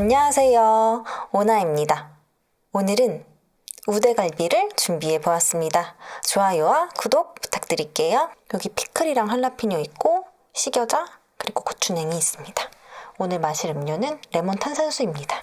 안녕하세요. 오나입니다. 오늘은 우대갈비를 준비해 보았습니다. 좋아요와 구독 부탁드릴게요. 여기 피클이랑 할라피뇨 있고 식여자 그리고 고추냉이 있습니다. 오늘 마실 음료는 레몬 탄산수입니다.